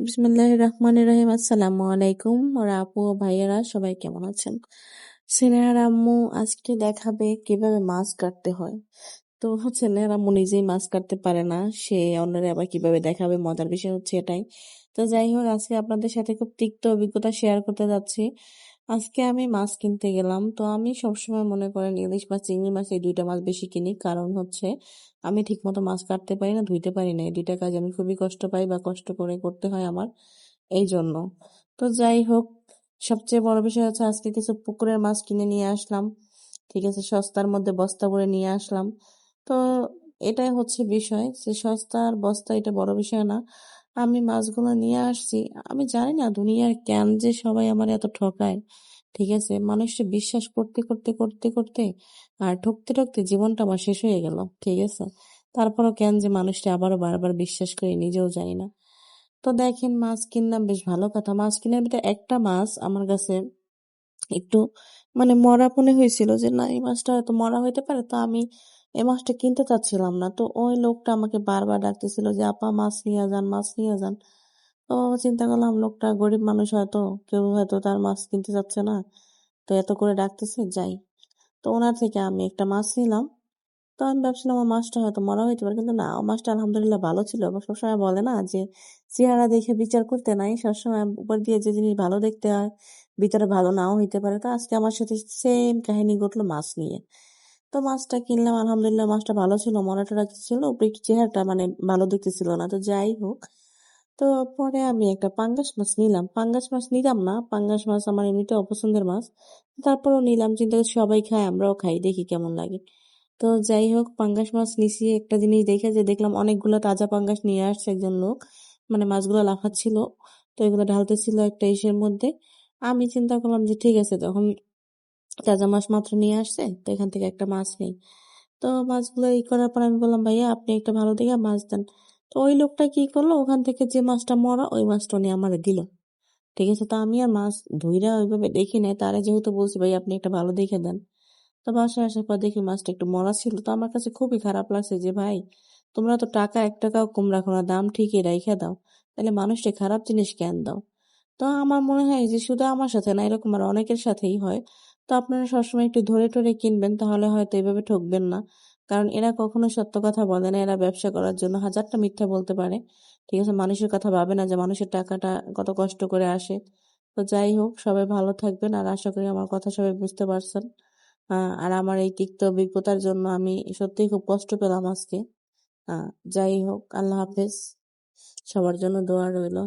বিসমিল্লাহির রহমানির রহিম। আসসালামু আলাইকুম। ওরা আপু ও ভাইয়েরা, সবাই কেমন আছেন? সিনেহার আম্মু আজকে দেখাবে কীভাবে মাছ কাটতে হয়। তো হচ্ছে নেহার আম্মু নিজেই মাছ কাটতে পারে না, সে অন্যরা আবার কীভাবে দেখাবে, মজার বিষয় হচ্ছে এটাই। তো যাই হোক, আজকে আপনাদের সাথে খুব তিক্ত অভিজ্ঞতা শেয়ার করতে যাচ্ছি। আজকে আমি মাছ কিনতে গেলাম। তো আমি সবসময় মনে করেন ইলিশ মাছ, চিংড়ি মাছ এই দুইটা মাছ বেশি কিনি। কারণ হচ্ছে আমি ঠিক মতো মাছ কাটতে পারি না, ধুইতে পারি না। এই দুইটা কাজ আমি খুবই কষ্ট পাই বা কষ্ট করে করতে হয় আমার এই জন্য তো যাই হোক, সবচেয়ে বড় বিষয় হচ্ছে আজকে কিছু পুকুরের মাছ কিনে নিয়ে আসলাম। ঠিক আছে, সস্তার মধ্যে বস্তা ভরে নিয়ে আসলাম। তো এটাই হচ্ছে বিষয়। যে সস্তার বস্তা এটা বড় বিষয় না। আমি মাছগুলো নিয়ে আসছি। আমি জানি না দুনিয়ার কেন যে সবাই আমার এত ঠকায়, ঠিক আছে? মানুষকে বিশ্বাস করতে করতে করতে করতে আর ঠকতে ঠকতে জীবনটা আমার শেষ হয়ে গেল, ঠিক আছে? তারপরও কেন যে মানুষটা আবারও বারবার বিশ্বাস করি নিজেও জানি না। তো দেখেন মাছ কিনলাম, বেশ ভালো কথা। মাছ কিনার ভিতরে একটা মাছ আমার কাছে একটু মানে মরা মনে হয়েছিল যে, না, এই মাছটা হয়তো মরা হইতে পারে। তো আমি এই মাছটা কিনতে চাচ্ছিলাম না। তো ওই লোকটা আমাকে বারবার ডাকতেছিল যে, আপা, মাছ নিয়ে যান, মাছ নিয়ে যান। তো চিন্তা করলাম, লোকটা গরিব মানুষ হয়তো, কেউ হয়তো তার মাছ কিনতে চাচ্ছে না। তো এত করে ডাকতেছে, যাই। তো ওনার থেকে আমি একটা মাছ নিলাম। তো আমি ভাবছিলাম, আমার মাছটা হয়তো মরা হইতে পারে। কিন্তু না ও মাছটা আলহামদুলিল্লাহ ভালো ছিল। আবার সবসময় বলে না যে, চেহারা দেখে বিচার করতে নাই। সবসময় উপর দিয়ে যে জিনিস ভালো দেখতে হয় ভিতরে ভালো নাও হইতে পারে। তো আজকে আমার সাথে সেম কাহিনী ঘটলো মাছ নিয়ে। তো মাছটা কিনলাম, আলহামদুলিল্লাহ মাছটা ভালো ছিল, মনে টরা ছিল চেহারাটা মানে ভালো দেখতে ছিল না, তো যাই হোক। তো পরে আমি একটা পাঙ্গাস মাছ নিলাম, পাঙ্গাস মাছ নিলাম না, পাঙ্গাস মাছ আমার এমনিতে অপছন্দের মাছ, তারপরও নিলাম, চিন্তা সবাই খায়, আমরাও খাই, দেখি কেমন লাগে। তো যাই হোক, পাঙ্গাস মাছ নিছি, একটা জিনিস দেখে যে দেখলাম অনেকগুলো তাজা পাঙ্গাস নিয়ে আসছে একজন লোক মানে মাছগুলো লাফাচ্ছিল, তো এগুলো ঢালতেছিল একটা ইসের মধ্যে। আমি চিন্তা করলাম যে ঠিক আছে তখন তাজা মাছ মাত্র নিয়ে আসছে, তো এখান থেকে একটা মাছ নেই। তো মাছগুলো ই করার পর আমি বললাম, ভাইয়া, আপনি একটা ভালো দেখে মাছ দেন। তো ওই লোকটা কি করল? ওখান থেকে যে মাছটা মরা, ওই মাছটা নিয়ে আমার দিল। ঠিক আছে? তো আমি আর মাছ ধুইরা ওইভাবে দেখি নাই। তারা যেহেতু বলছি ভাই আপনি একটা ভালো দেখে দেন। তো বাসায় আসার পর দেখি মাছটা একটু মরা ছিল। তো আমার কাছে খুবই খারাপ লাগছে যে, ভাই, তোমরা তো টাকা এক টাকাও কম রাখো না, দাম ঠিকই রেখে দাও। তাহলে মানুষটা খারাপ জিনিস কেন দাও? তো আমার মনে হয় যে, শুধু আমার সাথে না, এরকম আর অনেকের সাথেই হয়। তো আপনারা সবসময় একটু ধরে টরে কিনবেন, তাহলে হয়তো এভাবে ঠকবেন না। কারণ এরা কখনো সত্য কথা বলে না, এরা ব্যবসা করার জন্য হাজারটা মিথ্যা বলতে পারে। ঠিক আছে, মানুষের কথা ভাবে না যে মানুষের টাকাটা কত কষ্ট করে আসে। তো যাই হোক, সবাই ভালো থাকবেন আর আশা করি আমার কথা সবাই বুঝতে পারছেন। আর আমার এই তিক্ত অভিজ্ঞতার জন্য আমি সত্যিই খুব কষ্ট পেলাম আজকে। যাই হোক, আল্লাহ হাফেজ। সবার জন্য দোয়া রইল।